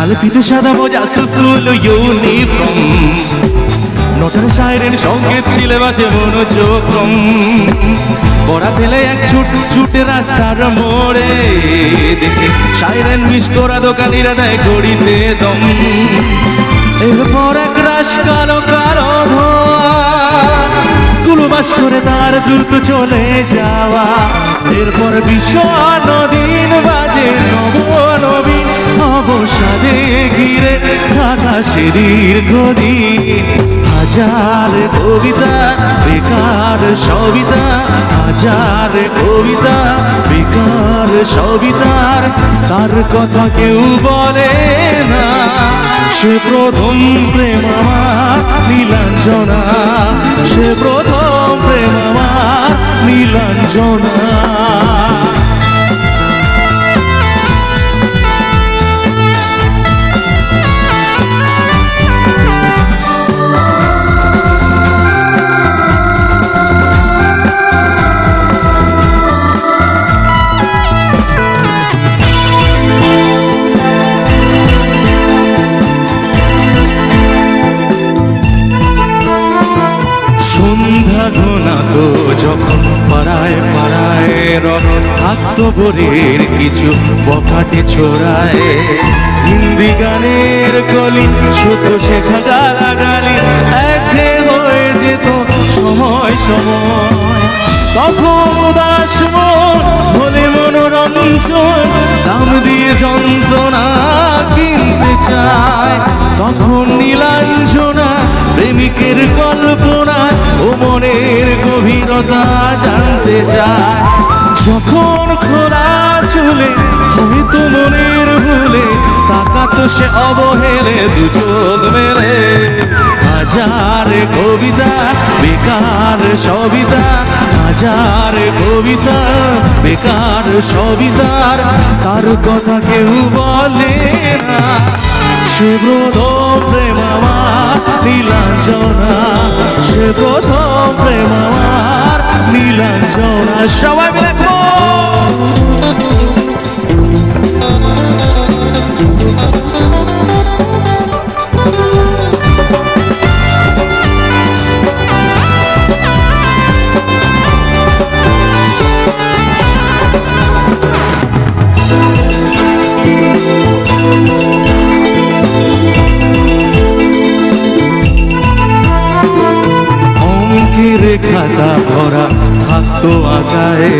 লাল ফিতে সাদা মোজা সুসুল ইউনিফর্ম নতুন শায়রের সঙ্গে ছিলে বাসে মনোযোগ কম পড়া ফেলে এক ছুট ছুটে রাস্তার মোড়ে দেখে শায়রেন মিস করা দোকানিরা দেয় গড়িতে দম। এরপর এক রাস কালো কালো স্কুল বাস করে তার দ্রুত চলে যাওয়া। এরপর ভীষণ দিন বাজে নব ঘিরে থাকা সিঁড়ির গদিন হাজার কবিতা, বেকার সবিতা, হাজার কবিতা, বেকার সবিতার, তার কথা কেউ বলে না। সে প্রথম প্রেম আমার নীলাঞ্জনা, সে প্রথম প্রেম আমার নীলাঞ্জনা। থাকতো বরের কিছু বখাটে ছোড়ায়। হিন্দি গানের কলি ছোট শেখা গালাগালি একে হয়ে যেত সময় সময়। তখন উদাস হলে মনোরঞ্জন, দাম দিয়ে যন্ত্রণা কিনতে চায়। তখন নীলাঞ্জনা, প্রেমিকের কল্পনা, ও মনের গভীরতা জানতে চায়। যখন খোলা চলে, হয়তো মনের ভুলে, তাকাতো সে অবহেলে দু চোখ মেলে। হাজার কবিতা, বেকার সবিতা, হাজার কবিতা, বেকার সবিতার, তার কথা কেউ বলে না। সে প্রথম প্রেম আমার, নীলাঞ্জনা। সে প্রথম প্রেম আমার, নীলাঞ্জনা। সবাই ভরা থাকতো আঁকায়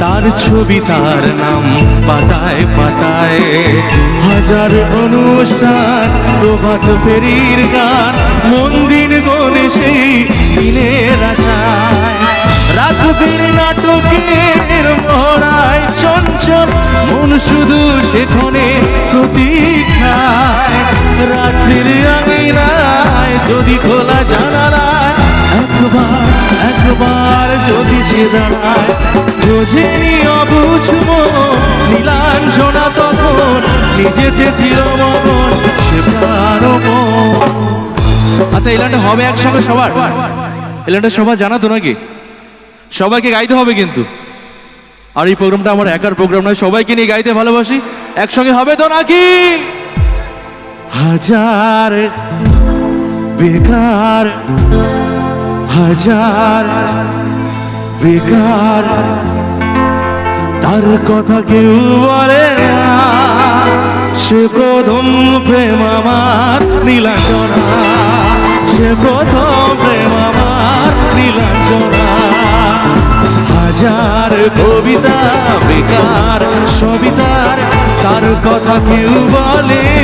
তার ছবি, তার নাম পাতায় পাতায়। হাজার অনুষ্ঠান, প্রভাত ফেরির গান, মন্দির গনে সেই দিনের আশায়। রাতদের নাটকের মহড়ায়, চঞ্চল মন শুধু সেখানে প্রতীক্ষায়। রাত্রির আঙিনায় আচ্ছা এই হবে একসঙ্গে সবার? এই লাইনটা সবাই জানা তো নাকি? সবাইকে গাইতে হবে কিন্তু। আর এই প্রোগ্রামটা আমার একার প্রোগ্রাম নয়, সবাইকে নিয়ে গাইতে ভালোবাসি। একসঙ্গে হবে তো নাকি? হাজার বেকার, হাজার বেকার। তার কথা কেউ বলে না। সে প্রথম প্রেম আমার নীলাঞ্জনা। সে প্রথম প্রেম আমার নীলাঞ্জনা। হাজার কবিতা বেকার সবিতার তার কথা কেউ বলে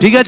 ঠিক আছে?